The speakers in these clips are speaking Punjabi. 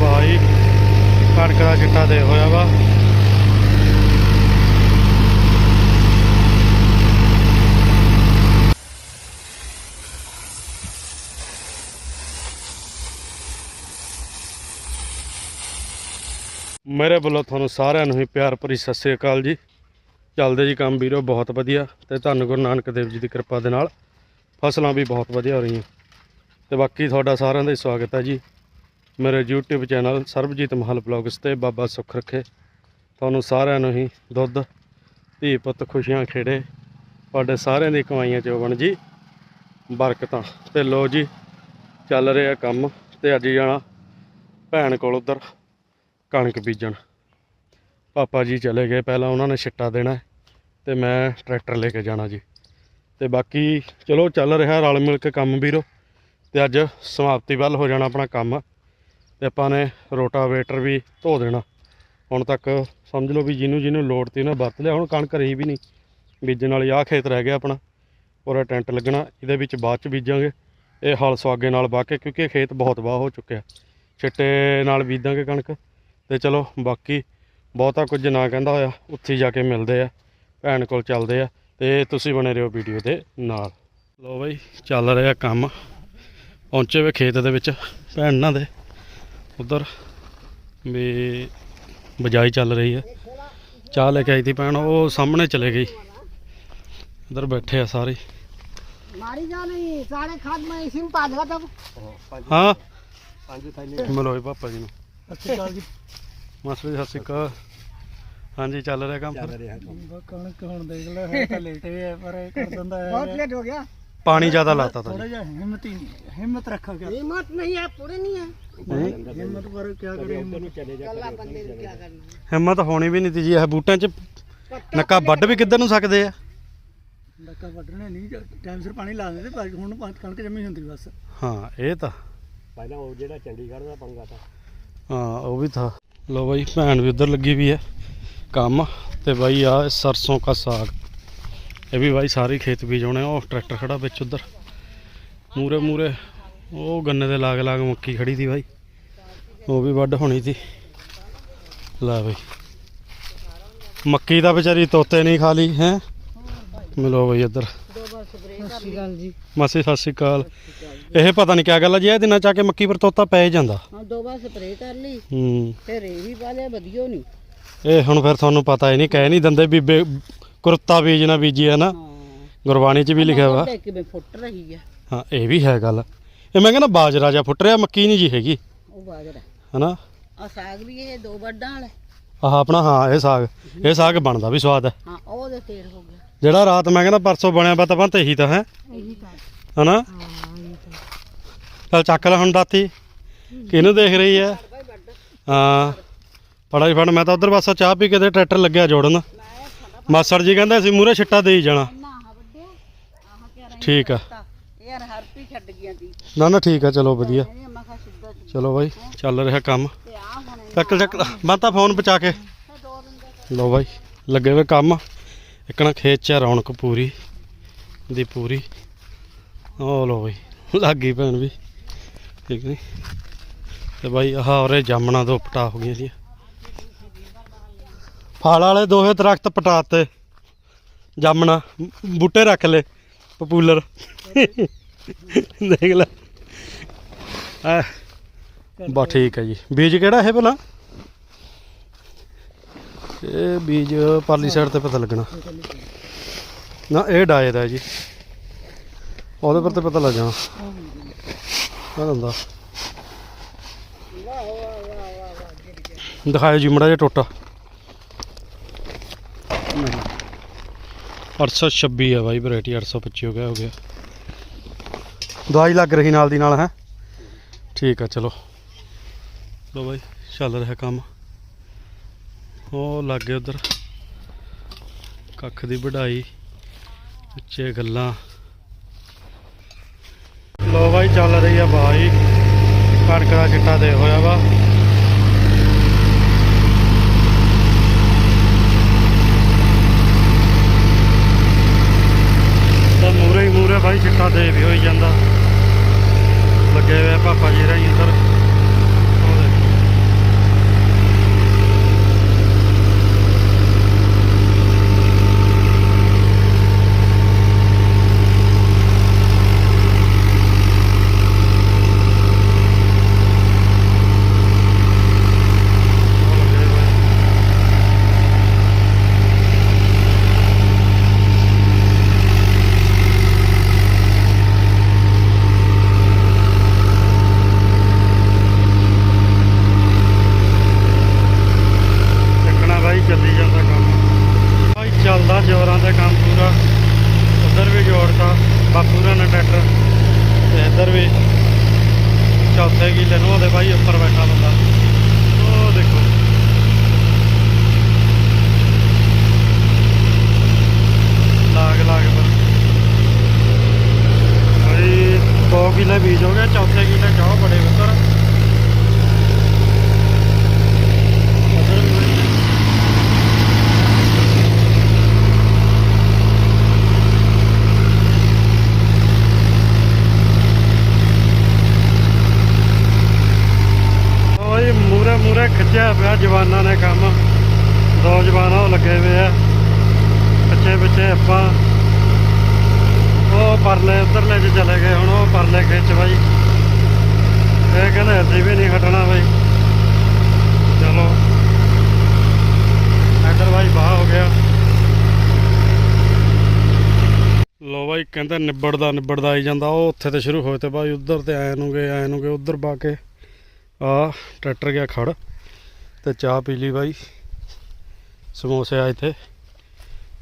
ਬਾਈ ਕਣਕ ਦਾ ਚਿੱਟਾ ਦੇ ਹੋਇਆ ਵਾ। ਮੇਰੇ ਵੱਲੋਂ ਤੁਹਾਨੂੰ ਸਾਰਿਆਂ ਨੂੰ ਹੀ ਪਿਆਰ ਭਰੀ ਸਤਿ ਸ੍ਰੀ ਅਕਾਲ ਜੀ। ਚੱਲਦੇ ਜੀ ਕੰਮ ਵੀਰੋ, ਬਹੁਤ ਵਧੀਆ ਤੇ ਧੰਨ ਗੁਰੂ ਨਾਨਕ ਦੇਵ ਜੀ ਦੀ ਕਿਰਪਾ ਦੇ ਨਾਲ। ਫਸਲਾਂ ਵੀ ਬਹੁਤ ਵਧੀਆ ਹੋ ਰਹੀਆਂ। ਤੇ ਬਾਕੀ ਤੁਹਾਡਾ ਸਾਰਿਆਂ ਦਾ ਹੀ ਸਵਾਗਤ ਹੈ ਜੀ। ਮੇਰੇ YouTube ਚੈਨਲ ਸਰਬਜੀਤ ਮਹਲ ਬਲੌਗਸ ਤੇ ਬਾਬਾ ਸੁੱਖ ਰੱਖੇ। ਤੁਹਾਨੂੰ ਸਾਰਿਆਂ ਨੂੰ ਹੀ ਦੁੱਧ, ਧੀ ਪੁੱਤ ਖੁਸ਼ੀਆਂ ਖੇੜੇ। ਤੁਹਾਡੇ ਸਾਰਿਆਂ ਦੀ ਕਮਾਈਆਂ ਚੋਂ ਬਣ ਜੀ ਬਰਕਤਾਂ। ਤੇ ਲੋ ਜੀ, ਚੱਲ ਰਿਹਾ ਕੰਮ ਤੇ ਅੱਜ ਜਾਣਾ ਭੈਣ ਕੋਲ ਉਧਰ ਕਣਕ ਬੀਜਣ। ਪਾਪਾ ਜੀ ਚਲੇ ਗਏ, ਪਹਿਲਾਂ ਉਹਨਾਂ ਨੇ ਛਿੱਟਾ ਦੇਣਾ ਹੈ ਤੇ ਮੈਂ ਟਰੈਕਟਰ ਲੈ ਕੇ ਜਾਣਾ ਜੀ। ਤੇ ਬਾਕੀ ਚਲੋ ਚੱਲ ਰਿਹਾ ਰਲ ਮਿਲ ਕੇ ਕੰਮ ਵੀਰੋ। ਤੇ ਅੱਜ ਸਮਾਪਤੀ ਵੱਲ ਹੋ ਜਾਣਾ ਆਪਣਾ ਕੰਮ। ਤੇ ਆਪਾਂ ਨੇ ਰੋਟਾਵੇਟਰ ਵੀ ਧੋ ਦੇਣਾ। ਹੁਣ ਤੱਕ ਸਮਝ ਲਓ ਵੀ ਜਿਹਨੂੰ ਜਿਹਨੂੰ ਲੋੜ ਤੀ ਨਾ ਵਰਤ ਲਿਆ, ਹੁਣ ਕਣਕ ਰਹੀ ਵੀ ਨਹੀਂ। ਬੀਜਣ ਵਾਲੀ ਆਹ ਖੇਤ ਰਹਿ ਗਿਆ ਆਪਣਾ, ਪੂਰਾ ਟੈਂਟ ਲੱਗਣਾ, ਇਹਦੇ ਵਿੱਚ ਬਾਅਦ ਚ ਬੀਜਾਂਗੇ। ਇਹ ਹਲ ਸੁਆਗੇ ਨਾਲ ਵਾਹ ਕੇ, ਕਿਉਂਕਿ ਇਹ ਖੇਤ ਬਹੁਤ ਵਾਹ ਹੋ ਚੁੱਕਿਆ। ਛਿੱਟੇ ਨਾਲ ਬੀਜਾਂਗੇ ਕਣਕ, ਤੇ ਚਲੋ ਬਾਕੀ ਬਹੁਤਾ ਕੁਝ ਨਾ ਕਹਿੰਦਾ ਹੋਇਆ, ਉੱਥੇ ਜਾ ਕੇ ਮਿਲਦੇ ਆ, ਭੈਣ ਕੋਲ ਚੱਲਦੇ ਆ, ਤੇ ਤੁਸੀਂ ਬਣੇ ਰਹੋ ਵੀਡੀਓ ਦੇ ਨਾਲ। ਲੋ ਬਈ, ਚੱਲ ਰਿਹਾ ਕੰਮ, ਪਹੁੰਚੇ ਵੇ ਖੇਤ ਦੇ ਵਿੱਚ, ਭੈਣ ਨਾਲ ਦੇ। ਉਧਰ ਵੀ ਬਜਾਈ ਚੱਲ ਰਹੀ ਹੈ। ਚਾਹ ਲੈ ਕੇ ਆਈ ਸੀ ਭੈਣ ਉਹ ਸਾਹਮਣੇ ਚਲੇ ਗਈ। ਉਧਰ ਬੈਠੇ ਆ ਸਾਰੇ। ਮਾਰੀ ਜਾ ਨਹੀਂ ਸਾਰੇ ਖਾਦ ਮੈਂ ਇਸੇ ਨੂੰ ਭਾਜਗਾ ਤਬ ਹਾਂ ਹਾਂਜੀ ਥਾਈਲੇ ਮਲੋਏ ਪਾਪਾ ਜੀ ਨੂੰ। ਅੱਛੀ ਗੱਲ ਜੀ। ਜੀ ਸਤਿ ਸ਼੍ਰੀ ਅਕਾਲ। ਹਾਂਜੀ ਚੱਲ ਰਿਹਾ ਕੰਮ ਫਿਰ। ਕਣਕ ਹੁਣ ਦੇਖ ਲੈ ਹੈ ਤਾਂ ਲੇਟੇ ਹੈ ਪਰ ਕਰ ਦਿੰਦਾ ਹੈ। ਬਹੁਤ ਲੇਟ ਹੋ ਗਿਆ। ਪਾਣੀ ਜ਼ਿਆਦਾ ਲਾਤਾ ਤਾ ਥੋੜਾ ਜੀ ਜਿਹਾ ਹਿੰਮਤ ਹੀ ਨਹੀਂ ਹਿੰਮਤ ਰੱਖੋ ਕਿਆ हिम्मत नहीं है पूरे नहीं है ਹਿੰਮਤ ਪਰ ਕਿਆ ਕਦੇ ਕਰੇ ਉੱਧਰ ਨੂੰ ਚਲੇ ਜਾ कल्ला बंदे को क्या करना ਹਿੰਮਤ ਹੋਣੀ ਵੀ ਨਹੀਂ ਤੀ ਜੀ ਇਹ ਬੂਟਿਆਂ 'ਚ ਨੱਕਾ ਵੱਢ ਵੀ ਕਿੱਧਰ ਨੂੰ ਸਕਦੇ ਆ ਡੱਕਾ ਵੱਢਣੇ ਨਹੀਂ ਟਾਈਮ ਸਿਰ ਪਾਣੀ ਲਾ ਦਿੰਦੇ ਪਰ ਹੁਣ ਪੰਜ ਕਣਕ ਜੰਮੀ ਹੁੰਦੀ ਬਸ ਹਾਂ ਇਹ ਤਾਂ ਪਹਿਲਾਂ ਉਹ ਜਿਹੜਾ ਚੰਡੀਗੜ੍ਹ ਦਾ ਪੰਗਾ ਤਾ ਹਾਂ ਉਹ ਵੀ ਥਾ ਲੋ ਬਾਈ ਭੈਣ ਵੀ ਉਧਰ ਲੱਗੀ ਵੀ ਹੈ ਕੰਮ ਤੇ ਬਾਈ ਆ ਸਰਸੋਂ ਕਾ ਸਾਗ ਇਹ ਵੀ ਬਾਈ ਸਾਰੇ ਖੇਤ ਬੀਜ ਹੋਣੇ ਉਹ ਟਰੈਕਟਰ ਖੜਾ ਵਿੱਚ ਉਧਰ। ਮੂਰੇ ਮੂਰੇ ਉਹ ਗੰਨੇ ਦੇ ਲਾਗ ਲਾਗ ਮੱਕੀ ਖੜੀ ਸੀ ਬਾਈ। ਉਹ ਵੀ ਵੱਢ ਹੋਣੀ ਸੀ। ਲੈ ਬਾਈ। ਮੱਕੀ ਦਾ ਵਿਚਾਰੀ ਤੋਤੇ ਨਹੀਂ ਖਾ ਲਈ ਹੈ? ਮਿਲੋ ਬਈ ਇੱਧਰ। ਮਾਸੀ ਸਤਿ ਸ਼੍ਰੀ ਅਕਾਲ। ਇਹ ਪਤਾ ਨਹੀਂ ਕਿਆ ਗੱਲ ਆ ਜੀ ਇਹ ਦਿਨਾਂ ਚ ਆ ਕੇ ਮੱਕੀ ਪਰ ਤੋਤਾ ਪੈ ਜਾਂਦਾ। ਦੋ ਵਾਰ ਸਪਰੇਅ ਕਰ ਲਈ। ਹੂੰ। ਫਿਰ ਇਹ ਵੀ ਪਾ ਲਿਆ ਵਧੀਆ ਨਹੀਂ। ਇਹ ਹੁਣ ਫਿਰ ਤੁਹਾਨੂੰ ਪਤਾ ਹੀ ਨਹੀਂ ਕਹਿ ਨਹੀਂ ਦਿੰਦੇ ਬੀਬੇ ਕੁਰਤਾ ਬੀਜਣਾ ਬੀਜਿਆ ਨਾ ਗੁਰਬਾਣੀ 'ਚ ਵੀ ਲਿਖਿਆ ਵਾ। ਇਹ ਵੀ ਹੈ ਗੱਲ। ਇਹ ਮੈਂ ਕਹਿੰਦਾ ਬਾਜਰਾ ਜਾਂ ਫੁੱਟ ਰਿਹਾ ਮੱਕੀ ਨਹੀਂ ਜੀ ਹੈਗੀ। ਉਹ ਆਪਣਾ ਹਾਂ ਇਹ ਸਾਗ। ਇਹ ਸਾਗ ਬਣਦਾ ਵੀ ਸਵਾਦ ਹੈ। ਜਿਹੜਾ ਰਾਤ ਮੈਂ ਕਹਿੰਦਾ ਪਰਸੋਂ ਬਣਿਆ ਪਤਾ ਪਤਾ ਇਹੀ ਤਾਂ ਹੈ। ਹਨਾ? ਚਲ ਚੱਕ ਲੈ ਹੁਣ ਦਾਤੀ। ਕਿਹਨੂੰ ਦੇਖ ਰਹੀ ਹੈ? ਹਾਂ ਫੜਾ ਹੀ। ਫੜ ਮੈਂ ਤਾਂ ਉਧਰ ਪਾਸਾ ਚਾਹ ਪੀ ਕੇ ਤੇ ਟਰੈਕਟਰ ਲੱਗਿਆ ਜੋੜਨ। ਮਾਸੜ ਜੀ ਕਹਿੰਦਾ ਅਸੀਂ ਮੂਰੇ ਛਿੱਟਾ ਦੇਈ ਜਾਣਾ। ਠੀਕ ਆ। ਯਾਰ ਹਰਪੀ ਛੱਡ ਗਿਆ ਦੀ। ਨਾ ਨਾ ਠੀਕ ਆ ਚਲੋ ਵਧੀਆ। ਚਲੋ ਬਾਈ ਚੱਲ ਰਿਹਾ ਕੰਮ। ਤੇ ਆ ਮੈਂ ਤਾਂ ਫੋਨ ਬਚਾ ਕੇ। ਲਓ ਬਾਈ ਲੱਗੇ ਹੋਏ ਕੰਮ। ਇੱਕ ਨਾ ਖੇਤ ਚ ਰੌਣਕ ਪੂਰੀ ਦੀ ਪੂਰੀ। ਉਹ ਲੋ ਬਈ ਲੱਗੀ ਭੈਣ ਵੀ। ਠੀਕ ਨਹੀਂ ਤੇ ਬਾਈ ਆਹ ਔਰੇ ਜਾਮਣਾ ਦੋ ਪਟਾ ਹੋ ਗਈਆਂ ਜੀ। ਫਲ ਵਾਲੇ ਦੋਹੇ ਦਰਖਤ ਪਟਾਤੇ। ਜਾਮਣਾ, ਬੂਟੇ ਰੱਖ ਲੈ ਪਪੂਲਰ। ਦੇਖ ਲੈ। ਆ ਬਾ ਠੀਕ ਹੈ ਜੀ। ਬੀਜ ਕਿਹੜਾ ਇਹ ਭਲਾ? ਇਹ ਬੀਜ ਪਰਲੀ ਸਾਈਡ ਤੇ ਪਤਾ ਲੱਗਣਾ। ਨਾ, ਇਹ ਡਾਇਰ ਹੈ ਜੀ। ਉਹਦੇ ਪਰ ਤੇ ਪਤਾ ਲੱਗ ਜਾਣਾ। ਇਹ ਹੁੰਦਾ। ਦਿਖਾਇਓ ਜੀ ਮੜਾ ਜਿਹਾ ਟੋਟਾ। 826 ਹੈ ਬਾਈ ਵੈਰਾਈਟੀ 825 ਹੋ ਗਿਆ ਹੋ ਗਿਆ। ਦਵਾਈ ਲੱਗ ਰਹੀ ਨਾਲ ਦੀ ਨਾਲ ਹੈ? ਠੀਕ ਆ ਚਲੋ। ਲੋ ਬਾਈ ਚੱਲ ਰਿਹਾ ਕੰਮ। ਉਹ ਲੱਗੇ ਉਧਰ। ਕੱਖ ਦੀ ਵਢਾਈ ਉੱਚੇ ਗੱਲਾਂ। ਲੋ ਬਾਈ ਚੱਲ ਰਹੀ ਆ ਬਾਈ। ਕਣਕ ਦਾ ਚਿੱਟਾ ਦੇ ਹੋਇਆ ਵਾ ਤਾਂ ਮੂਰੇ ਹੀ ਮੂਰੇ ਬਾਈ ਚਿੱਟਾ ਦੇ ਵੀ ਹੋਈ ਜਾਂਦਾ ਲੱਗੇ ਹੋਏ ਆ ਪਾਪਾ ਜੀ ਰਹੀ ਉਧਰ ਉਹ ਦੇਖੋ ਖਿੱਚਿਆ ਪਿਆ ਜਵਾਨਾਂ ਨੇ ਕੰਮ ਦੋ ਜਵਾਨ ਉਹ ਲੱਗੇ ਹੋਏ ਆ ਪਿੱਛੇ ਪਿੱਛੇ ਆਪਾਂ ਉਹ ਪਰਲੇ ਉਧਰਲੇ ਚ ਚਲੇ ਗਏ ਹੁਣ ਉਹ ਪਰਲੇ ਖਿੱਚ ਬਾਈ ਇਹ ਕਹਿੰਦੇ ਅਸੀਂ ਵੀ ਨਹੀਂ ਹਟਣਾ ਬਾਈ ਚਲੋ ਇੱਧਰ ਬਾਈ ਬਾਹ ਹੋ ਗਿਆ ਲੋ ਬਾਈ ਕਹਿੰਦੇ ਨਿਬੜਦਾ ਨਿਬੜਦਾ ਆਈ ਜਾਂਦਾ। ਉਹ ਉੱਥੇ ਤੇ ਸ਼ੁਰੂ ਹੋਏ ਤੇ ਬਾਈ ਉਧਰ ਤੇ ਆਏ ਨੂੰ ਗਏ ਆਏ ਨੂੰ ਗਏ ਉਧਰ ਪਾ ਕੇ। ਆ ਟਰੈਕਟਰ ਗਿਆ ਖੜ ਤੇ ਚਾਹ ਪੀ ਲਈ ਬਾਈ। ਸਮੋਸੇ ਆਏ ਤੇ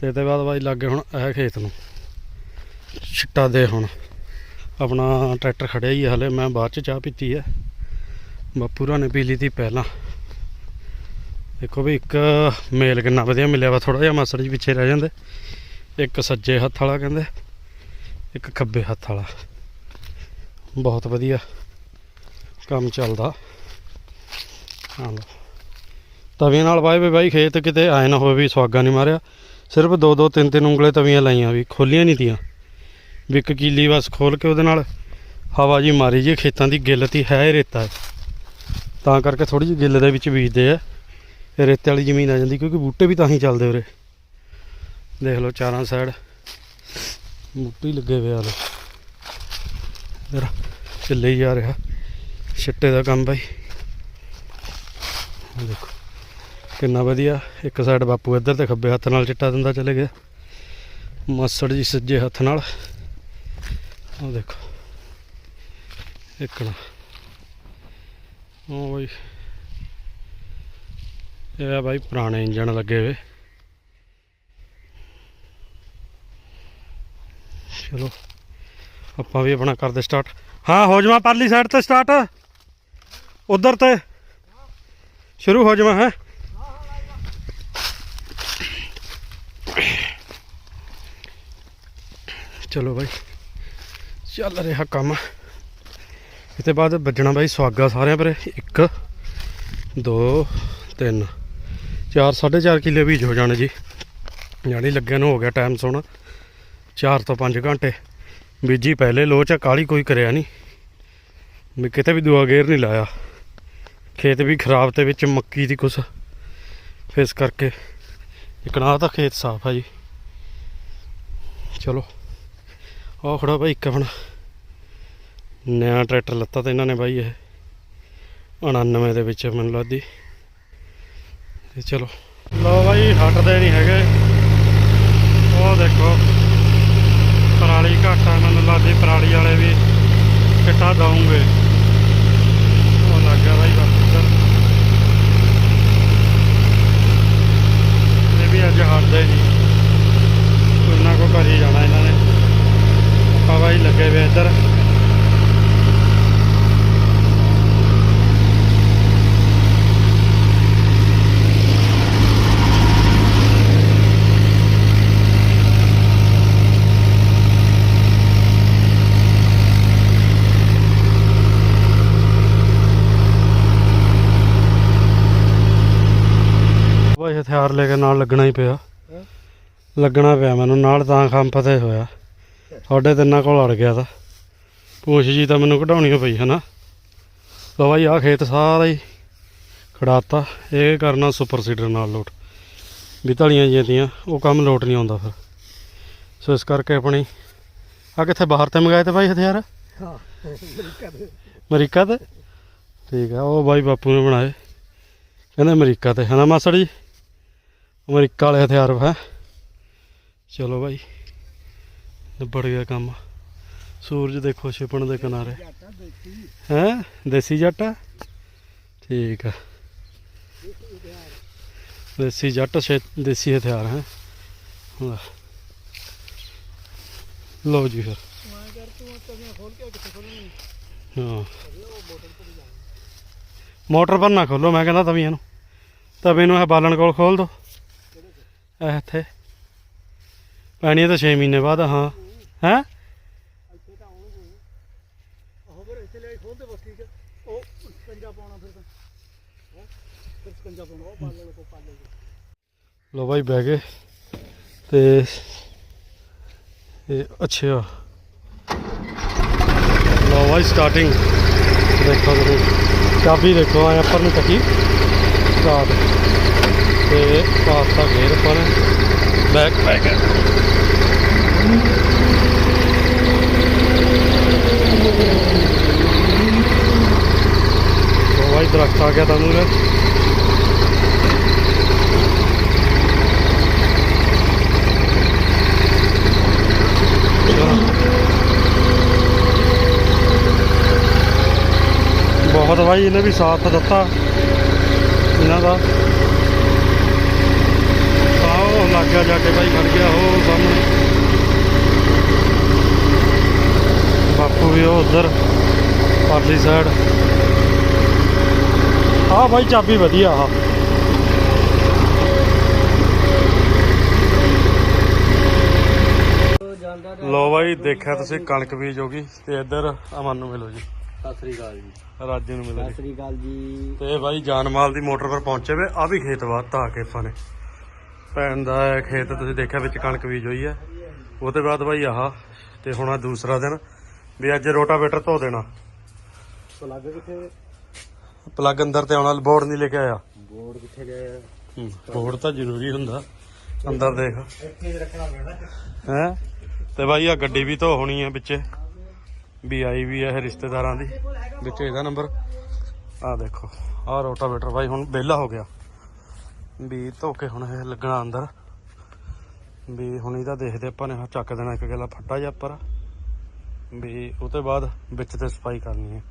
ਤੇ ਤੇ ਬਾਅਦ ਬਾਈ ਲੱਗੇ ਹੁਣ ਇਹ ਖੇਤ ਨੂੰ। ਛਿੱਟਾ ਦੇ ਹੁਣ। ਆਪਣਾ ਟਰੈਕਟਰ ਖੜਿਆ ਹੀ ਹੈ ਹਲੇ। ਮੈਂ ਬਾਅਦ ਚ ਚਾਹ ਪੀਤੀ ਹੈ ਬਾਪੂਰਾ ਨੇ ਪੀ ਲਈ ਤੀ ਪਹਿਲਾਂ। ਦੇਖੋ ਵੀ ਇੱਕ ਮੇਲ ਕਿੰਨਾ ਵਧੀਆ ਮਿਲਿਆ ਵਾ। ਥੋੜਾ ਜਿਹਾ ਮਾਸੜ ਜੀ ਪਿੱਛੇ ਰਹਿ ਜਾਂਦੇ। ਇੱਕ ਸੱਜੇ ਹੱਥ ਵਾਲਾ ਕਹਿੰਦੇ। ਇੱਕ ਖੱਬੇ ਹੱਥ ਵਾਲਾ। ਬਹੁਤ ਵਧੀਆ ਕੰਮ ਚੱਲਦਾ। ਹਾਂ ਲੋ ਤਵੀਆਂ ਨਾਲ ਵਾਏ ਵੀ ਬਾਈ, ਖੇਤ ਕਿਤੇ ਆਏ ਨਾ ਹੋਵੇ ਵੀ ਸੁਹਾਗਾ ਨਹੀਂ ਮਾਰਿਆ। ਸਿਰਫ ਦੋ ਦੋ, ਤਿੰਨ ਤਿੰਨ ਉਂਗਲੇ ਤਵੀਆਂ ਲਾਈਆਂ ਵੀ, ਖੋਲੀਆਂ ਨਹੀਂ ਤੀਆਂ। ਵੀ ਇੱਕ ਕੀਲੀ ਬਸ ਖੋਲ ਕੇ ਉਹਦੇ ਨਾਲ ਹਵਾ ਜੀ ਮਾਰੀ ਜੀ, ਖੇਤਾਂ ਦੀ ਗਿੱਲ ਤੀ ਹੈ ਹੀ ਰੇਤਾ। ਹੈ ਤਾਂ ਕਰਕੇ ਥੋੜੀ ਜਿਹੀ ਗਿੱਲ ਦੇ ਵਿੱਚ ਬੀਜਦੇ ਆ। ਰੇਤੇ ਵਾਲੀ ਜ਼ਮੀਨ ਆ ਜਾਂਦੀ, ਕਿਉਂਕਿ ਬੂਟੇ ਵੀ ਤਾਂ ਹੀ ਚੱਲਦੇ ਉਰੇ। ਦੇਖ ਲਓ ਚਾਰਾਂ ਸਾਈਡ ਬੂਟੇ ਲੱਗੇ ਹੋਏ ਆ ਲੋ ਇਧਰ ਚੱਲੇ ਜਾ ਰਿਹਾ। ਛਿੱਟੇ ਦਾ ਕੰਮ ਬਾਈ। ਦੇਖੋ, ਕਿੰਨਾ ਵਧੀਆ। ਇੱਕ ਸਾਈਡ ਬਾਪੂ ਇੱਧਰ ਤੇ ਖੱਬੇ ਹੱਥ ਨਾਲ ਚਿੱਟਾ ਦਿੰਦਾ ਚਲੇ ਗਿਆ। ਮਾਸੜ ਜੀ ਸੱਜੇ ਹੱਥ ਨਾਲ। ਉਹ ਦੇਖੋ ਇੱਕਣਾ ਉਹ ਬਾਈ। ਇਹ ਆ ਬਾਈ ਪੁਰਾਣੇ ਇੰਜਣ ਲੱਗੇ ਹੋਏ ਚਲੋ, ਆਪਾਂ ਵੀ ਆਪਣਾ ਕਰਦੇ ਸਟਾਰਟ ਹਾਂ ਹੋ ਜਾਵਾਂ ਪਰਲੀ ਸਾਈਡ ਤੇ ਸਟਾਰਟ ਉਧਰ ਤੇ। ਸ਼ੁਰੂ ਹੋ ਜਾਵਾਂ ਹੈ। ਚਲੋ ਬਾਈ, ਚੱਲ ਰਿਹਾ ਕੰਮ। ਇਹਦੇ ਬਾਅਦ ਵੱਜਣਾ ਬਾਈ ਸੁਹਾਗਾ ਸਾਰਿਆਂ ਪਰ। 1 2 3 4 4.5 ਕਿੱਲੇ ਬੀਜ ਹੋ ਜਾਣੇ ਜੀ। ਜਾਣੀ ਲੱਗਿਆ ਨੂੰ ਹੋ ਗਿਆ ਟਾਈਮ ਸੋਣਾ। 4 ਤੋਂ 5 ਘੰਟੇ। ਬੀਜੀ ਪਹਿਲੇ ਲੋਚ ਆ ਕਾਲੀ ਕੋਈ ਕਰਿਆ ਨਹੀਂ ਵੀ ਕਿਤੇ ਵੀ ਦੂਆ ਗੇਰ ਨਹੀਂ ਲਾਇਆ। ਖੇਤ ਵੀ ਖਰਾਬ ਤੇ ਵਿੱਚ ਮੱਕੀ ਦੀ ਕੁਛ ਫਿਰ ਇਸ ਕਰਕੇ ਇਕਣਾ ਤਾਂ ਖੇਤ ਸਾਫ਼ ਆ ਜੀ। ਚਲੋ, ਆਹ ਖੜਾ ਬਾਈ ਇੱਕ ਆਪਣਾ। ਨਵਾਂ ਟਰੈਕਟਰ ਲੱਤਾ ਤੇ ਇਹਨਾਂ ਨੇ ਬਾਈ ਇਹ। 99 ਦੇ ਵਿੱਚ ਮੈਨੂੰ ਲੱਗਦੀ। ਤੇ ਚਲੋ। ਲੋ ਬਾਈ ਹਟਦੇ ਨਹੀਂ ਹੈਗੇ। I don't with. ਹਥਿਆਰ ਲੈ ਕੇ ਨਾਲ ਲੱਗਣਾ ਹੀ ਪਿਆ। ਲੱਗਣਾ ਪਿਆ ਮੈਨੂੰ ਨਾਲ ਤਾਂ ਕੰਮ ਫਤਿਹ ਹੋਇਆ। ਤੁਹਾਡੇ ਤਿੰਨਾਂ ਕੋਲ ਅੜ ਗਿਆ ਤਾਂ। ਪੂਛ ਜੀ ਤਾਂ ਮੈਨੂੰ ਕਢਾਉਣੀ ਪਈ ਹਨਾ? ਲਓ ਬਾਈ ਆਹ ਖੇਤ ਸਾਰਾ ਹੀ ਖੜਾਤਾ। ਇਹ ਕਰਨਾ ਸੁਪਰ ਸੀਡਰ ਨਾਲ ਲੋਟ। ਵੀ ਧਲੀਆਂ ਤੀਆਂ ਉਹ ਕੰਮ ਲੋਟ ਨਹੀਂ ਆਉਂਦਾ ਫਿਰ। ਸੋ ਇਸ ਕਰਕੇ ਆਪਣੀ ਆ ਕਿੱਥੇ ਬਾਹਰ ਤੇ ਮੰਗਾਏ ਤੇ ਬਾਈ ਹਥਿਆਰ? ਹਾਂ ਅਮਰੀਕਾ ਤੇ? ਠੀਕ ਆ ਉਹ ਬਾਈ ਬਾਪੂ ਨੇ ਬਣਾਏ। ਕਹਿੰਦੇ ਅਮਰੀਕਾ ਤੇ ਹਨਾ ਮਾਸੜ ਜੀ? ਅਮਰੀਕਾ ਵਾਲੇ ਹਥਿਆਰ ਹੈ। ਚਲੋ ਭਾਈ ਨਿਬੜ ਗਿਆ ਕੰਮ। ਸੂਰਜ ਦੇਖੋ ਛਿਪਣ ਦੇ ਕਿਨਾਰੇ। ਹੈ? ਦੇਸੀ ਜੱਟ? ਆ? ਠੀਕ ਆ। ਦੇਸੀ ਜੱਟ ਛੇ, ਦੇਸੀ ਹਥਿਆਰ ਹੈ। ਲਓ ਜੀ ਫਿਰ। ਹਾਂ। ਮੋਟਰ ਪਰ ਨਾ ਖੋਲੋ, ਮੈਂ ਕਹਿੰਦਾ ਤਵੀਆਂ ਨੂੰ। ਤਵੇ ਨੂੰ ਇਹ ਬਾਲਣ ਕੋਲ ਖੋਲ ਦੋ। ਇੱਥੇ। ਪੈਣੀ ਤਾਂ 6 ਮਹੀਨੇ ਬਾਅਦ ਹਾਂ। ਹੈ? ਫਿਰ ਇੱਥੇ ਲੈ ਕੇ ਖੋਲ ਦੇ ਬਸ ਠੀਕ ਹੈ ਉਹ ਸਕੰਜਾ ਪਾਉਣਾ ਫਿਰ ਤਾਂ। ਹੈਂ? ਫਿਰ ਸਕੰਜਾ ਪਾਉਣਾ ਉਹ ਪਾ ਲੈ ਕੋ ਪਾ ਲੈ ਲੋ ਬਾਈ ਬਹਿ ਗਏ। ਤੇ ਇਹ ਅੱਛਾ। ਲੋ ਬਾਈ ਸਟਾਰਟਿੰਗ ਦੇਖੋ ਤੁਸੀਂ। ਚਾਬੀ ਦੇਖੋ ਆ ਉੱਪਰ ਨੂੰ ਕੱਟੀ ਸਟਾਰਟ ਤੇ ਪਾਸਤਾ ਗੇਰ ਪਰ ਬੈਕ ਪੈਕ ਉਹ ਭਾਈ ਦਰਖਤ ਆ ਗਿਆ ਤੁਹਾਨੂੰ ਨੇ। ਬਹੁਤ ਭਾਈ ਇਹਨੇ ਵੀ ਸਾਥ ਦਿੱਤਾ। ਇਹਨਾਂ ਦਾ। ਆਓ ਲੱਗ ਗਿਆ ਜਾ ਕੇ ਭਾਈ ਖੜ ਗਿਆ ਉਹ ਸਾਹਮਣੇ। ਬਾਪੂ ਵੀ ਉਹ ਉਧਰ ਪਰਲੀ ਸਾਈਡ ਆ ਭਾਈ ਚਾਬੀ ਵਧੀਆ ਆ ਲੋ ਭਾਈ ਦੇਖਿਆ ਤੁਸੀਂ ਕਣਕ ਬੀਜ ਹੋ ਗਈ ਤੇ ਇੱਧਰ ਅਮਨ ਨੂੰ ਮਿਲੋ ਜੀ। ਸਤਿ ਸ੍ਰੀ ਅਕਾਲ ਜੀ। ਰਾਜੂ ਨੂੰ ਮਿਲੋ ਜੀ। ਸ੍ਰੀ ਅਕਾਲ ਜੀ। ਤੇ ਭਾਈ ਜਾਨਮਾਲ ਦੀ ਮੋਟਰ ਪਰ ਪਹੁੰਚੇ ਵੇ ਆ ਵੀ ਖੇਤ ਵਾਤਾ ਕੇ ਆਪਾਂ ਨੇ। ਭੈਣ ਦਾ ਖੇਤ ਤੁਸੀਂ ਦੇਖਿਆ ਵਿੱਚ ਕਣਕ ਬੀਜ ਹੋਈ ਹੈ। ਉਹਦੇ ਬਾਅਦ ਭਾਈ ਆਹ ਤੇ ਹੁਣ ਆ ਦੂਸਰਾ ਦਿਨ ਵੀ ਅੱਜ ਰੋਟਾਵੇਟਰ ਧੋ ਦੇਣਾ। ਪਲੱਗ ਕਿੱਥੇ ਪਲੱਗ ਅੰਦਰ ਤੇ ਆਉਣਾ ਬੋਰਡ ਨਹੀਂ ਲੈ ਕੇ ਆਇਆ। ਬੋਰਡ ਕਿੱਥੇ ਗਏ ਬੋਰਡ ਤਾਂ ਜ਼ਰੂਰੀ ਹੁੰਦਾ। ਅੰਦਰ ਦੇਖ। ਇੱਥੇ ਰੱਖਣਾ ਪੈਣਾ। ਹੈ? ਤੇ ਭਾਈ ਆ ਗੱਡੀ ਵੀ ਧੋ ਹੋਣੀ ਹੈ ਵਿੱਚੇ। ਵੀ ਆਈ ਵੀ ਇਹ ਰਿਸ਼ਤੇਦਾਰਾਂ ਦੀ। ਵਿੱਚ ਇਹਦਾ ਨੰਬਰ ਆ ਦੇਖੋ ਆ ਰੋਟਾਵੇਟਰ ਭਾਈ ਹੁਣ ਵਿਹਲਾ ਹੋ ਗਿਆ। ਵੀ ਧੋ ਕੇ ਹੁਣ ਇਹ ਲੱਗਣਾ ਅੰਦਰ। ਵੀ ਹੁਣ ਇਹਦਾ ਦੇਖਦੇ ਆਪਾਂ ਨੇ ਚੱਕ ਦੇਣਾ ਇੱਕ ਗੱਲਾ ਫੱਟਾ ਜਿਹਾ ਉੱਪਰ। ਵੀ ਉਹ ਤੋਂ ਬਾਅਦ ਵਿੱਚ ਤੇ ਸਫ਼ਾਈ ਕਰਨੀ ਹੈ।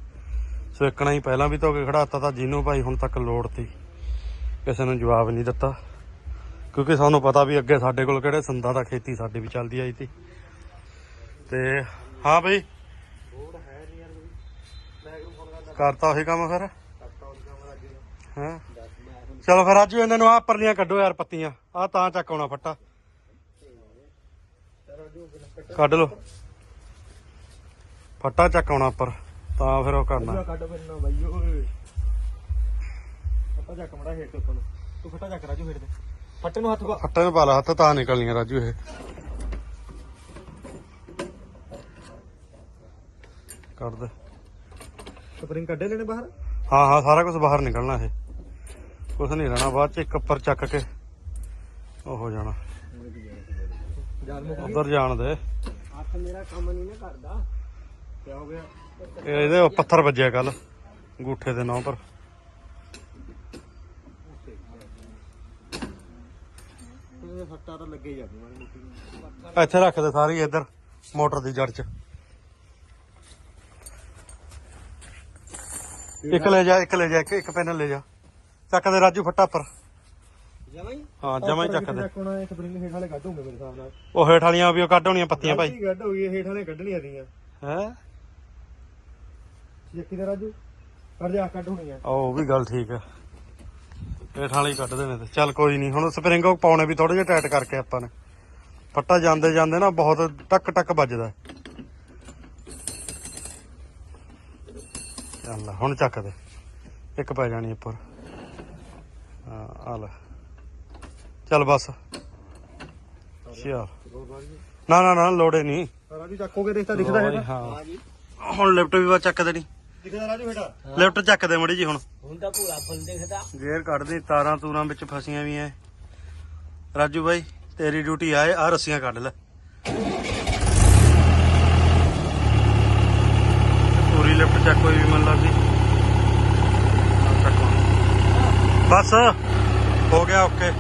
ਸੋ ਇੱਕਣਾ ਹੀ ਪਹਿਲਾਂ ਵੀ ਧੋ ਕੇ ਖੜਾਤਾ ਤਾਂ ਜਿਹਨੂੰ ਭਾਈ ਹੁਣ ਤੱਕ ਲੋੜ ਤੀ ਕਿਸੇ ਨੂੰ ਜਵਾਬ ਨਹੀਂ ਦਿੱਤਾ। ਕਿਉਂਕਿ ਸਾਨੂੰ ਪਤਾ ਵੀ ਅੱਗੇ ਸਾਡੇ ਕੋਲ ਕਿਹੜੇ ਸੰਦਾਂ ਦਾ ਖੇਤੀ ਸਾਡੀ ਵੀ ਚੱਲਦੀ ਆਈ ਤੀ ਤੇ ਹਾਂ ਬਈ। ਕਰਤਾ ਉਹੀ ਕੰਮ ਫਿਰ? ਹਾਂ? ਚਲੋ ਫਿਰ ਅੱਜ ਇਹਨਾਂ ਨੂੰ ਆ ਪਰਲੀਆਂ ਕੱਢੋ ਯਾਰ ਪੱਤੀਆਂ। ਆ ਤਾਂ ਚੱਕਾਉਣਾ ਫੱਟਾ। ਕੱਢ ਲੋ ਫੱਟਾ ਚੱਕਾਉਣਾ ਉੱਪਰ ਤਾਂ ਫਿਰ ਉਹ ਕਰਨਾ। ਕੱਢ ਪੈਣਾ ਬਾਈ ਓਏ। ਆਪਾਂ ਚੱਕ ਮੜਾ ਹੇਠ ਉੱਪਰ ਨੂੰ। ਤੂੰ ਫਟਾ ਚੱਕ ਰਾਜੂ ਹੇਠ ਦੇ। ਫੱਟੇ ਨੂੰ ਹੱਥ ਪਾ। ਫੱਟੇ ਨੂੰ ਪਾ ਲਾ ਹੱਥ ਤਾਂ ਨਿਕਲਣੀਆਂ ਰਾਜੂ ਇਹ। ਕੱਢ ਦੇ। ਸਪਰਿੰਗ ਕੱਢੇ ਲੈਣੇ ਬਾਹਰ? ਹਾਂ ਹਾਂ ਸਾਰਾ ਕੁਝ ਬਾਹਰ ਨਿਕਲਣਾ ਇਹ। ਕੁਝ ਨਹੀਂ ਰਹਿਣਾ ਬਾਅਦ ਚ ਇੱਕ ਉੱਪਰ ਚੱਕ ਕੇ ਉਹ ਹੋ ਜਾਣਾ। ਉਧਰ ਜਾਣ ਦੇ। ਹੱਥ ਮੇਰਾ ਕੰਮ ਨਹੀਂ ਨਾ ਕਰਦਾ। ਕੀ ਹੋ ਗਿਆ? ਇਹ ਇਹਦੇ ਉਹ ਪੱਥਰ ਵੱਜਿਆ ਕੱਲ ਗੂਠੇ ਦੇ ਨਾਂ ਪਰ। ਇਹ ਫੱਟਾ ਤਾਂ ਲੱਗੇ ਜਾਂਦੀ ਮਾੜੀ ਮੋਟੀ ਇੱਥੇ ਰੱਖ ਦੇ ਸਾਰੀ ਇੱਧਰ ਮੋਟਰ ਦੀ ਜੜ 'ਚ। ਇੱਕ ਲੈ ਜਾ ਇੱਕ ਲੈ ਜਾ ਇੱਕ ਇੱਕ ਪੈਨ ਲੈ ਜਾ। ਚੱਕ ਦੇ ਰਾਜੂ ਫੱਟਾ ਪਰ ਜਮਾਈ ਹਾਂ? ਜਮਾ ਹੀ ਚੱਕ ਦੇ। ਚੱਕਣਾ ਇਹ ਸਪਰਿੰਗ ਹੇਠ ਵਾਲੇ ਕੱਢੂਗੇ ਮੇਰੇ ਹਿਸਾਬ ਨਾਲ। ਉਹ ਹੇਠ ਵਾਲੀਆਂ ਵੀ ਉਹ ਕੱਢ ਹੋਣੀਆਂ ਪੱਤੀਆਂ ਭਾਈ। ਗਲਤੀ ਕੱਢ ਹੋਈ ਹੇਠ ਵਾਲੇ ਕੱਢਣੀਆਂ ਦੀਆਂ ਹੈ? ਚੱਕੀ ਦਾ ਰਾਜੂ ਕਰ ਜਾ ਕੱਢ ਹੋਣੀਆਂ। ਉਹ ਵੀ ਗੱਲ ਠੀਕ ਹੈ ਹੇਠ ਵਾਲੀ ਕੱਢਦੇ ਨੇ ਤੇ। ਚੱਲ ਕੋਈ ਨਹੀਂ ਹੁਣ ਸਪਰਿੰਗ ਉਹ ਪਾਉਣੇ ਵੀ ਥੋੜੇ ਜਿਹਾ ਟਾਈਟ ਕਰਕੇ ਆਪਾਂ ਨੇ। ਫੱਟਾ ਜਾਂਦੇ ਜਾਂਦੇ ਨਾ ਬਹੁਤ ਟਕ ਟਕ ਵੱਜਦਾ। ਚੱਲ ਹੁਣ ਚੱਕ ਦੇ। ਇੱਕ ਪੈ ਜਾਣੀ ਉੱਪਰ। ਹਾਂ ਆ ਲੈ। ਚੱਲ ਬਸ। ਚੱਲ। ਨਾ ਨਾ ਨਾ ਲੋੜੇ ਨਹੀਂ। ਰਾਜੂ ਚੱਕੋਗੇ ਦੇਖ ਤਾਂ ਦਿਖਦਾ ਹੈਗਾ ਹਾਂ ਹੁਣ ਲਿਫਟ ਵੀ ਬਾ ਚੱਕ ਦੇਣੀ। ਦਿਖਦਾ ਰਾਜੂ ਹੇਠਾ ਲਿਫਟ ਚੱਕ ਦੇ ਮੜੀ ਜੀ ਹੁਣ। ਹੁਣ ਤਾਂ ਪੂਰਾ ਫੁੱਲ ਦਿਖਦਾ। ਗੇਅਰ ਕੱਢਦੀ ਤਾਰਾਂ ਤੂਰਾਂ ਵਿੱਚ ਫਸੀਆਂ ਵੀ ਐ। ਰਾਜੂ ਬਾਈ ਤੇਰੀ ਡਿਊਟੀ ਆਏ ਆ ਰੱਸੀਆਂ ਕੱਢ ਲੈ। ਪੂਰੀ ਲਿਫਟ ਚੱਕ ਹੋਈ ਵੀ ਮਨ ਲੱਗੀ ਬਸ। ਹੋ ਗਿਆ ਓਕੇ।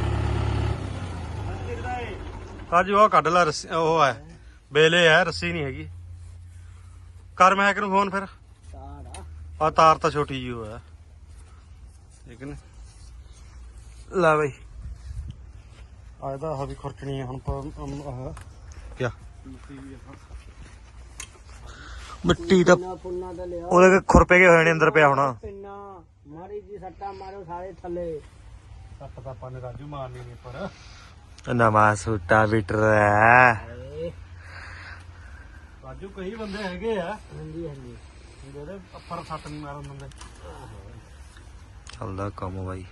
ਰਾਜੂ ਉਹ ਕੱਢ ਲੈ ਰੱਸੀ ਉਹ ਹੈ ਬੇਲੇ ਹੈ ਰੱਸੀ ਨਹੀਂ ਹੈਗੀ। ਕਰ ਮੈਂ ਨੂੰ ਫੋਨ ਫਿਰ। ਆ। ਤਾਰ ਤਾਂ ਛੋਟੀ ਜਿਹੀ ਹੋਇਆ ਠੀਕ ਨੇ? ਲੈ ਬਈ। ਆ ਇਹਦਾ ਆਹ ਵੀ ਖੁਰਚਣੀ ਹੁਣ ਆਹ। ਕਿਆ? ਮਿੱਟੀ ਦਾ ਪੁੰਨਾ ਦਾ ਲਿਆ ਉਹਦੇ ਖੁਰਪੇ ਗਏ ਹੋਏ ਨੇ ਅੰਦਰ ਪਿਆ ਹੋਣਾ। ਪਿੰਨਾ। ਮਾਰੀ ਜੀ ਸੱਟਾ ਮਾਰੋ ਸਾਰੇ ਥੱਲੇ। ਸੱਟ ਤਾਂ ਆਪਾਂ ਨੇ ਰਾਜੂ ਮਾਰਨੀ ਨਹੀਂ ਪਰ। ਨਵਾਂ ਸੂਟਾ ਬਿਟਰ ਏ ਰਾਜੂ ਕਈ ਬੰਦੇ ਹੈਗੇ ਆ। ਹਾਂਜੀ ਹਾਂਜੀ। ਜਿਹੜੇ ਉੱਪਰ ਸੱਟ ਨਹੀਂ ਮਾਰਨ ਦਿੰਦੇ। ਚੱਲਦਾ ਕੰਮ ਬਾਈ।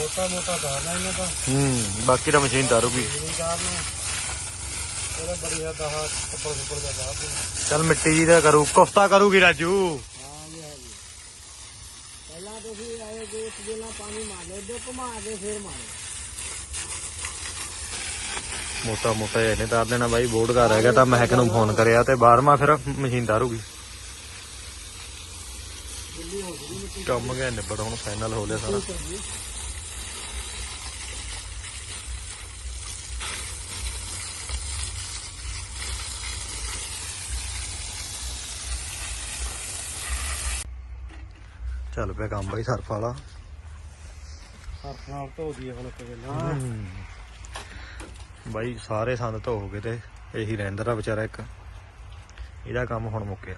ਮੋਟਾ ਮੋਟਾ ਦਾਣਾ ਇਹਨਾਂ ਦਾ। ਹੂੰ ਬਾਕੀ ਤਾਂ ਮਸ਼ੀਨ ਤਾਰੂਗੀ ਜ਼ਿਮੀਦਾਰ ਨੇ। ਇਹਦਾ ਬੜੀਆ ਦਾਹ ਉੱਪਰ ਉੱਪਰ ਦਾ ਦਾਹ ਚੱਲ ਮਿੱਟੀ ਜੀ ਦਾ ਕਰੂ ਕੋਫਤਾ ਕਰੂਗੀ ਰਾਜੂ। ਹਾਂਜੀ ਹਾਂਜੀ ਪਹਿਲਾਂ ਤੁਸੀਂ ਆਏ ਦੋ ਇੱਕ ਦਿਨਾਂ ਪਾਣੀ ਮਾਰੋ ਦੋ ਘੁਮਾ ਕੇ ਫਿਰ ਮਾਰੋ। ਮੋਟਾ ਮੋਟਾ ਇਹਨੇ ਤਾਰ ਦੇਣਾ ਬਾਈ ਬੋਰਡ ਘਰ ਹੈਗਾ ਤਾਂ ਮਹਿਕ ਨੂੰ ਫੋਨ ਕਰਿਆ ਤੇ ਬਾਰਵਾਂ ਫਿਰ ਮਸ਼ੀਨ ਤਾਰੂਗੀ। ਕੰਮ ਗਿਆ ਨਿਬੜ ਹੁਣ ਫਾਈਨਲ ਹੋ ਲਿਆ ਸਾਰਾ। ਚੱਲ ਪਿਆ ਕੰਮ ਬਾਈ ਸਰਫ ਵਾਲਾ। ਹੱਥ ਨਾਲ ਧੋ ਦਈਏ ਹੁਣ ਵੇਲਾ। ਹਮ। ਬਾਈ ਸਾਰੇ ਸੰਦ ਧੋ ਗਏ ਤੇ ਇਹੀ ਰਹਿੰਦਾ ਰਾ ਵਿਚਾਰਾ ਇੱਕ। ਇਹਦਾ ਕੰਮ ਹੁਣ ਮੁੱਕਿਆ।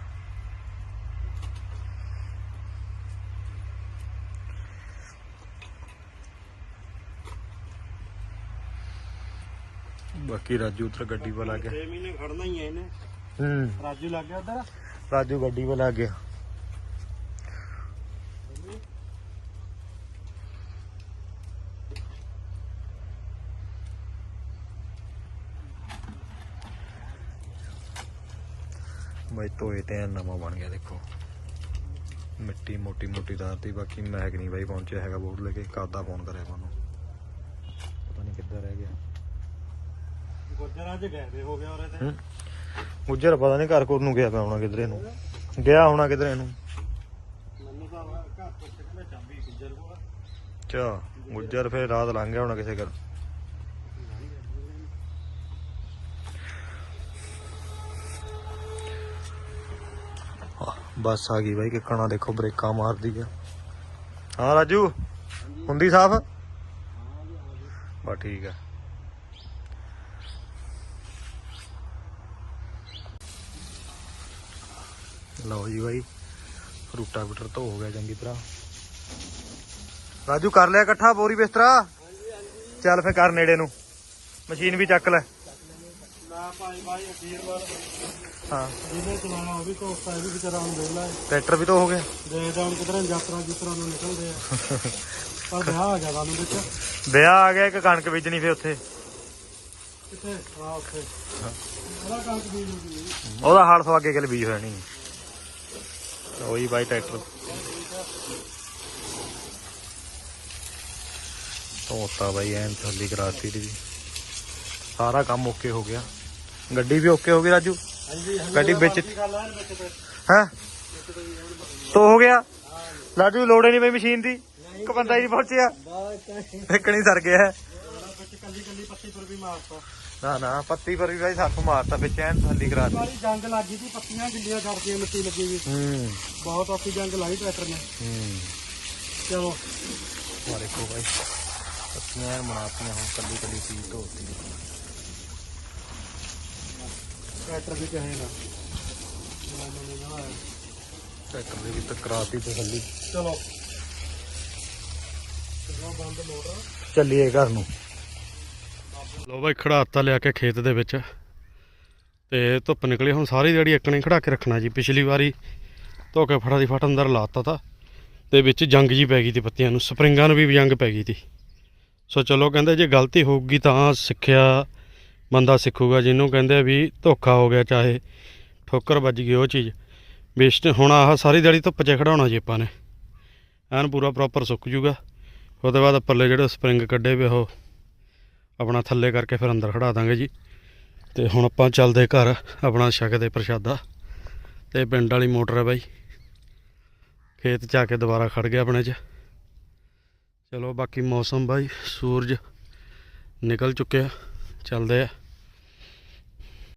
ਬਾਕੀ ਰਾਜੂ ਉਧਰ ਗੱਡੀ ਲੱਗ ਗਿਆ। 6 ਮਹੀਨੇ ਖੜਨਾ ਹੀ ਐ ਇਹਨੇ। ਹੂੰ। ਰਾਜੂ ਲੱਗ ਗਿਆ ਉਧਰ? ਰਾਜੂ ਗੱਡੀ ਲੱਗ ਗਿਆ। ਬਾਈ ਤੋਏ ਤੇ ਨਵਾਂ ਬਣ ਗਿਆ ਦੇਖੋ। ਮਿੱਟੀ ਮੋਟੀ ਮੋਟੀ ਤਾਰਤੀ ਬਾਕੀ ਮੈਗ ਨਹੀਂ ਬਾਈ ਪਹੁੰਚਿਆ ਹੈਗਾ ਬੋਰਡ ਲੈ ਕੇ ਕਾਦਾ ਫੋਨ ਕਰਿਆ ਮੈਨੂੰ ਪਤਾ ਨਹੀਂ ਕਿੱਧਰ ਰਹਿ ਗਿਆ। ਗੁੱਜਰਾਂ ਚ ਗਏ ਹੋ ਗਿਆ ਉਰੇ ਤੇ। ਗੁੱਜਰ ਪਤਾ ਨਹੀਂ ਘਰ ਕੋਲ ਨੂੰ ਗਿਆ ਪਿਆ ਹੋਣਾ ਕਿਧਰੇ ਨੂੰ। ਗਿਆ ਹੋਣਾ ਕਿਧਰੇ ਨੂੰ। ਮੈਨੂੰ ਤਾਂ ਘਰ ਤੋਂ ਕਿੱਥੇ ਚਾਬੀ ਗੁੱਜਰ ਕੋਲ। ਅੱਛਾ ਗੁੱਜਰ ਫਿਰ ਰਾਤ ਲੰਘ ਗਿਆ ਹੋਣਾ ਕਿਸੇ ਘਰ। ਬੱਸ ਆ ਗਈ ਬਾਈ, ਕਿੱਕਣਾ ਦੇਖੋ ਬ੍ਰੇਕਾਂ ਮਾਰਦੀ ਆ ਹਾਂ, ਰਾਜੂ? ਹੁੰਦੀ ਸਾਫ਼? ਬਾ ਠੀਕ ਆ। ਲਓ ਜੀ ਬਾਈ, ਰੂਟਾ ਬਿਟਰ ਧੋ ਹੋ ਗਿਆ ਚੰਗੀ ਤਰ੍ਹਾਂ। ਰਾਜੂ, ਕਰ ਲਿਆ ਇਕੱਠਾ ਬੋਰੀ ਬਿਸਤਰਾ? ਚੱਲ ਫੇ ਕਰ ਨੇੜੇ ਨੂੰ। ਮਸ਼ੀਨ ਵੀ ਚੱਕ ਲੈ। ਭਾਈ ਭਾਈ ਅਖੀਰ ਵਾਰ ਹਾਂ। ਜਿਹਨੇ ਚਲਾਣਾ ਉਹ ਵੀ ਕੋਸਤਾ ਇਹ ਵੀ ਵਿਚਾਰਾ ਹੁਣ ਦੇਖ ਲੈ ਟਰੈਕਟਰ ਵੀ ਤਾਂ ਹੋ ਗਿਆ। ਦੇਖਦਾ ਹੁਣ ਕਿਧਰ ਯਾਤਰਾ ਜਿਤਰਾ ਨੂੰ ਨਿਕਲਦੇ ਆ। ਪਰ ਵਿਆਹ ਆ ਗਿਆ ਸਾਨੂੰ ਵਿੱਚ। ਵਿਆਹ ਆ ਗਿਆ ਇੱਕ ਕਣਕ ਬੀਜਣੀ ਫੇ ਉੱਥੇ। ਕਿੱਥੇ? ਆ ਉੱਥੇ। ਉਹਦਾ ਕਣਕ ਹਾਲ ਸਵਾ ਅੱਗੇ ਕਿਲ ਬੀਜ ਹੋਇਆ ਨਹੀਂ ਉਹੀ ਬਾਈ ਟਰੈਕਟਰ। ਤੋਤਾ ਬਾਈ ਐਨ ਥੱਲੀ ਕਰਾਤੀ ਦੀ। ਸਾਰਾ ਕੰਮ ਓਕੇ ਹੋ ਗਿਆ। ਗੱਡੀ ਵੀ ਓਕੇ ਹੋ ਗਈ ਰਾਜੂ? ਹਾਂਜੀ ਗੱਡੀ ਵਿੱਚ ਹੈ? ਤੋ ਹੋ ਗਿਆ? ਲਾਜੂ ਲੋੜੇ ਨਹੀਂ ਪਈ ਮਸ਼ੀਨ ਦੀ। ਇੱਕ ਬੰਦਾ ਹੀ ਨਹੀਂ ਪਹੁੰਚਿਆ। ਇੱਕ ਨਹੀਂ ਸਰ ਗਿਆ। ਨਾ ਨਾ ਪੱਤੀ ਪਰ ਵੀ ਬਾਈ ਸੱਪ ਮਾਰਤਾ ਵਿੱਚ ਐਨ ਥੱਲੀ ਕਰਾਤੀ ਵਾਲੀ ਜੰਗ ਲੱਗ ਗਈ ਸੀ ਪੱਤੀਆਂ ਗਿੱਲੀਆਂ ਕਰਦੀਆਂ ਮਿੱਟੀ ਲੱਗੀ ਵੀ ਹੂੰ। ਬਹੁਤ ਔਖੀ ਜੰਗ ਲਾਈ ਟਰੈਕਟਰ ਨੇ। ਹੂੰ। ਚਲੋ। ਆ ਦੇਖੋ ਬਾਈ ਪੱਤੀਆਂ ਐਨ ਬਣਾਤੀਆਂ ਹੁਣ ਕੱਲੀ ਕੱਲੀ ਚੀਜ਼ ਧੋਤੀ। ਟਰੈਕਟਰ ਵੀ ਕਹੇ ਨਾ ਨਾ ਟਰੈਕਟਰ ਦੇ ਵੀ ਤਕਰਾਤੀ ਤੇ ਥੱਲੀ। ਚਲੋ। ਚਲੋ ਬੰਦ ਮੋਟਰ। ਚੱਲੀਏ ਘਰ ਨੂੰ। ਲੋ ਬਾਈ ਖੜਾਤਾ ਲਿਆ ਕੇ ਖੇਤ ਦੇ ਵਿੱਚ। ਤੇ ਧੁੱਪ ਨਿਕਲੀ ਹੁਣ ਸਾਰੀ ਜਿਹੜੀ ਇੱਕਣੇ ਖੜਾ ਕੇ ਰੱਖਣਾ ਜੀ। ਪਿਛਲੀ ਵਾਰੀ ਧੋ ਕੇ ਫਟਾ ਦੀ ਫਟ ਅੰਦਰ ਲਾਤਾ ਤਾ। ਤੇ ਵਿੱਚ ਜੰਗ ਜੀ ਪੈ ਗਈ ਤੀ ਪੱਤੀਆਂ ਨੂੰ। ਸਪਰਿੰਗਾਂ ਨੂੰ ਵੀ ਜੰਗ ਪੈ ਗਈ ਤੀ। ਸੋ ਚਲੋ ਕਹਿੰਦੇ ਜੇ ਗਲਤੀ ਹੋਊਗੀ ਤਾਂ ਸਿੱਖਿਆ ਬੰਦਾ ਸਿੱਖੂਗਾ ਜਿਹਨੂੰ ਕਹਿੰਦੇ ਆ ਵੀ ਧੋਖਾ ਹੋ ਗਿਆ ਚਾਹੇ ਠੋਕਰ ਵੱਜ ਗਈ ਉਹ ਚੀਜ਼। ਵੇਸਟ ਹੁਣ ਆਹ ਸਾਰੀ ਦਿਹਾੜੀ ਧੁੱਪ 'ਚ ਖੜਾਉਣਾ ਜੀ ਆਪਾਂ ਨੇ। ਐਨ ਪੂਰਾ ਪ੍ਰੋਪਰ ਸੁੱਕ ਜੂਗਾ। ਉਹਦੇ ਬਾਅਦ ਪੱਲੇ ਜਿਹੜੇ ਸਪਰਿੰਗ ਕੱਢੇ ਵੇ ਉਹ ਆਪਣਾ ਥੱਲੇ ਕਰਕੇ ਫਿਰ ਅੰਦਰ ਖੜਾ ਦਾਂਗੇ ਜੀ। ਤੇ ਹੁਣ ਆਪਾਂ ਚੱਲਦੇ ਘਰ ਆਪਣਾ ਛਕਦੇ ਪ੍ਰਸ਼ਾਦਾ। ਤੇ ਪਿੰਡ ਵਾਲੀ ਮੋਟਰ ਹੈ ਬਾਈ। ਖੇਤ ਚ ਆ ਕੇ ਦੁਬਾਰਾ ਖੜ ਗਿਆ ਆਪਣੇ ਚ। ਚਲੋ ਬਾਕੀ ਮੌਸਮ ਬਾਈ ਸੂਰਜ ਨਿਕਲ ਚੁੱਕਿਆ। ਚੱਲਦੇ ਆ।